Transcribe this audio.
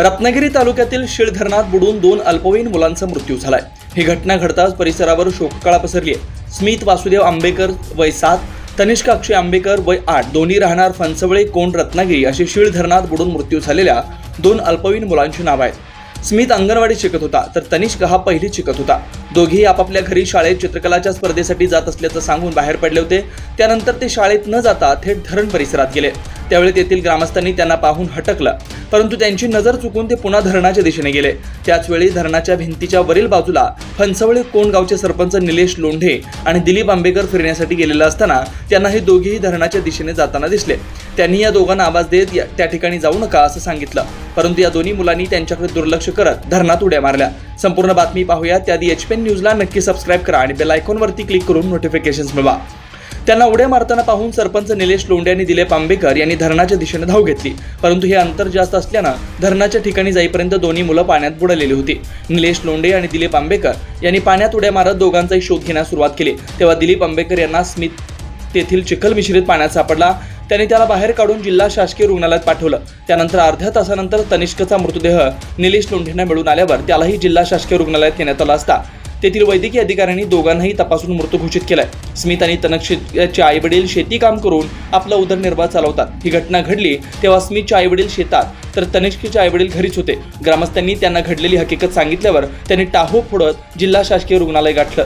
रत्नागिरी तालुक्यातील शिळ धरणात बुडून दोन अल्पवयीन मुलांचा मृत्यू झालाय. ही घटना घडताच परिसरावर शोककळा पसरली आहे स्मित वासुदेव आंबेकर वय सात तनिष्क अक्षय आंबेकर वय आठ दोन्ही राहणार फणसवळे कोण रत्नागिरी अशी शिळ धरणात बुडून मृत्यू झालेल्या दोन अल्पवयीन मुलांची नावं आहेत. स्मित अंगणवाडीत शिकत होता तर तनिष्क हा पहिलीत शिकत होता. दोघेही आपापल्या घरी शाळेत चित्रकलाच्या स्पर्धेसाठी जात असल्याचं सांगून बाहेर पडले होते. त्यानंतर ते शाळेत न जाता थेट धरण परिसरात गेले. त्यावेळी तेथील ग्रामस्थांनी त्यांना पाहून हटकलं. परंतु त्यांची नजर चुकून ते पुन्हा धरणाच्या दिशेने गेले. त्याचवेळी धरणाच्या भिंतीच्या वरील बाजूला फणसवळे कोण गावचे सरपंच निलेश लोंढे आणि दिलीप आंबेकर फिरण्यासाठी गेलेला असताना त्यांना हे दोघेही धरणाच्या दिशेने जाताना दिसले. त्यांनी या दोघांना आवाज देत त्या ठिकाणी जाऊ नका असं सांगितलं. परंतु या दोन्ही मुलांनी त्यांच्याकडे दुर्लक्ष करत धरणात उड्या मारल्या. संपूर्ण बातमी पाहूया. त्याआधी एच पी एन न्यूजला नक्की सबस्क्राईब करा आणि बेल आयकॉनवरती क्लिक करून नोटिफिकेशन्स मिळवा. त्यांना उड्या मारताना पाहून सरपंच निलेश लोंडे आणि दिलीप आंबेकर यांनी धरणाच्या दिशेने धाव घेतली. परंतु हे अंतर जास्त असल्यानं धरणाच्या ठिकाणी जाईपर्यंत दोन्ही मुलं पाण्यात बुडालेली होती. निलेश लोंडे आणि दिलीप आंबेकर यांनी पाण्यात उड्या मारत दोघांचाही शोध घेण्यास सुरुवात केली. तेव्हा दिलीप आंबेकर यांना स्मित तेथील चिखल मिश्रित पाण्यात सापडला. त्यांनी त्याला बाहेर काढून जिल्हा शासकीय रुग्णालयात पाठवलं. त्यानंतर अर्ध्या तासानंतर तनिष्कचा मृतदेह निलेश लोंढेंना मिळून आल्यावर त्यालाही जिल्हा शासकीय रुग्णालयात नेण्यात आला असता. तेथील वैद्यकीय अधिकाऱ्यांनी दोघांनाही तपासून मृत घोषित केलाय. स्मित आणि तनक्षचे आई वडील शेती काम करून आपला उदरनिर्वाह चालवतात. ही घटना घडली तेव्हा स्मितचे आई वडील शेतात तर तनिष्कचे आई वडील घरीच होते. ग्रामस्थांनी त्यांना घडलेली हकीकत सांगितल्यावर त्यांनी टाहो फोडत जिल्हा शासकीय रुग्णालय गाठलं.